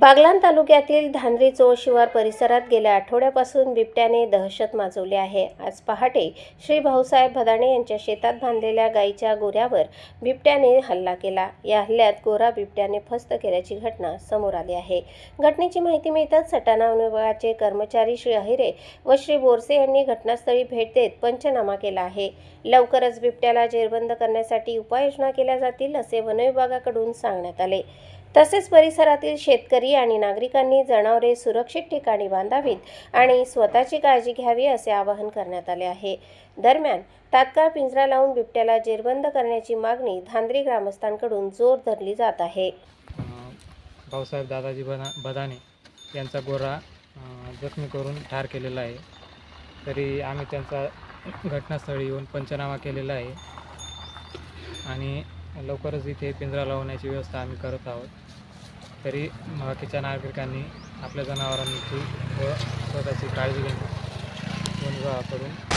बागलान तालुक्यातील धानरी चोळ शिवार परिसरात गेल्या आठवड्यापासून बिबट्याने दहशत माजवली आहे. आज पहाटे श्री भाऊसाहेब भदाणे यांच्या शेतात बांधलेल्या गायीच्या गोऱ्यावर बिबट्याने हल्ला केला. या हल्ल्यात गोरा बिबट्याने फस्त केल्याची घटना समोर आली आहे. घटनेची माहिती मिळताच सटाणा वन विभागाचे कर्मचारी श्री अहिरे व श्री बोरसे यांनी घटनास्थळी भेट देत पंचनामा केला आहे. लवकरच बिबट्याला जेरबंद करण्यासाठी उपाययोजना केल्या जातील असे वनविभागाकडून सांगण्यात आले. तसेच परिसरातील शेतकरी आणि नागरिकांनी जनावरे सुरक्षित ठिकाणी बांधावीत आणि स्वतःची काळजी घ्यावी असे आवाहन करण्यात आले आहे. दरम्यान तात्काळ पिंजरा लावून बिबट्याला जेरबंद करण्याची मागणी धांद्री ग्रामस्थांकडून जोर धरली जात आहे. भाऊसाहेब दादाजी बना बदाने यांचा गोरा जखमी करून ठार केलेला आहे. तरी आम्ही त्यांचा घटनास्थळी येऊन पंचनामा केलेला आहे. आणि लवकरच इथे पिंजरा लावण्याची व्यवस्था आम्ही करत आहोत. तरी बाकीच्या नागरिकांनी आपल्या जनावरांची व स्वतःची काळजी घेणे वन विभागाकडून